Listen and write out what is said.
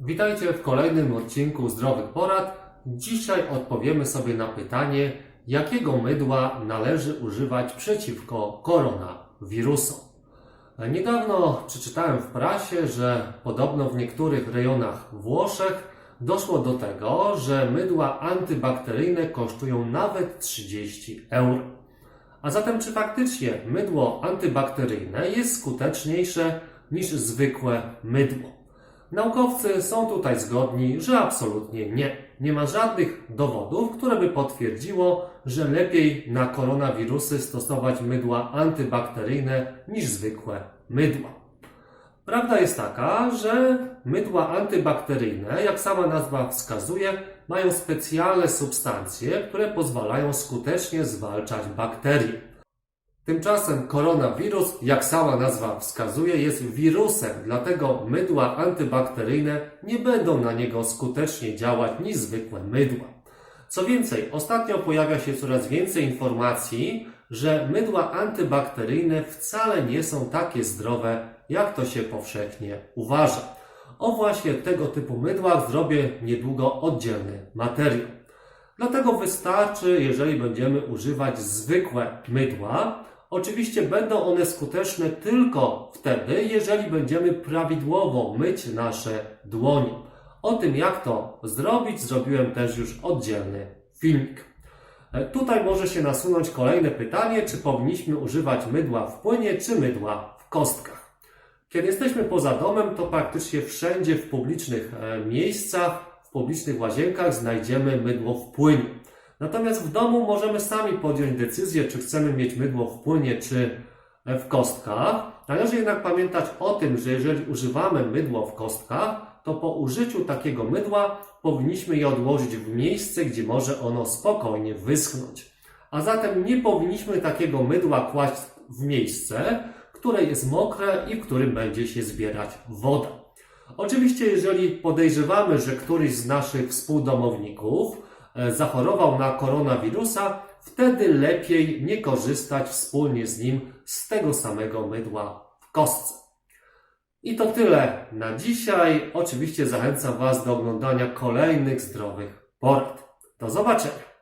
Witajcie w kolejnym odcinku Zdrowych Porad. Dzisiaj odpowiemy sobie na pytanie, jakiego mydła należy używać przeciwko koronawirusom. Niedawno przeczytałem w prasie, że podobno w niektórych rejonach Włoszech doszło do tego, że mydła antybakteryjne kosztują nawet 30 euro. A zatem czy faktycznie mydło antybakteryjne jest skuteczniejsze niż zwykłe mydło? Naukowcy są tutaj zgodni, że absolutnie nie. Nie ma żadnych dowodów, które by potwierdziło, że lepiej na koronawirusy stosować mydła antybakteryjne niż zwykłe mydła. Prawda jest taka, że mydła antybakteryjne, jak sama nazwa wskazuje, mają specjalne substancje, które pozwalają skutecznie zwalczać bakterie. Tymczasem koronawirus, jak sama nazwa wskazuje, jest wirusem, dlatego mydła antybakteryjne nie będą na niego skutecznie działać niż zwykłe mydła. Co więcej, ostatnio pojawia się coraz więcej informacji, że mydła antybakteryjne wcale nie są takie zdrowe, jak to się powszechnie uważa. O właśnie tego typu mydłach zrobię niedługo oddzielny materiał. Dlatego wystarczy, jeżeli będziemy używać zwykłe mydła. Oczywiście będą one skuteczne tylko wtedy, jeżeli będziemy prawidłowo myć nasze dłonie. O tym, jak to zrobić, zrobiłem też już oddzielny filmik. E, Tutaj może się nasunąć kolejne pytanie, czy powinniśmy używać mydła w płynie, czy mydła w kostkach. Kiedy jesteśmy poza domem, to praktycznie wszędzie w publicznych e, miejscach, w publicznych łazienkach znajdziemy mydło w płynie. Natomiast w domu możemy sami podjąć decyzję, czy chcemy mieć mydło w płynie, czy w kostkach. Należy jednak pamiętać o tym, że jeżeli używamy mydło w kostkach, to po użyciu takiego mydła powinniśmy je odłożyć w miejsce, gdzie może ono spokojnie wyschnąć. A zatem nie powinniśmy takiego mydła kłaść w miejsce, które jest mokre i w którym będzie się zbierać woda. Oczywiście, jeżeli podejrzewamy, że któryś z naszych współdomowników zachorował na koronawirusa, wtedy lepiej nie korzystać wspólnie z nim z tego samego mydła w kostce. I to tyle na dzisiaj. Oczywiście zachęcam Was do oglądania kolejnych zdrowych porad. Do zobaczenia.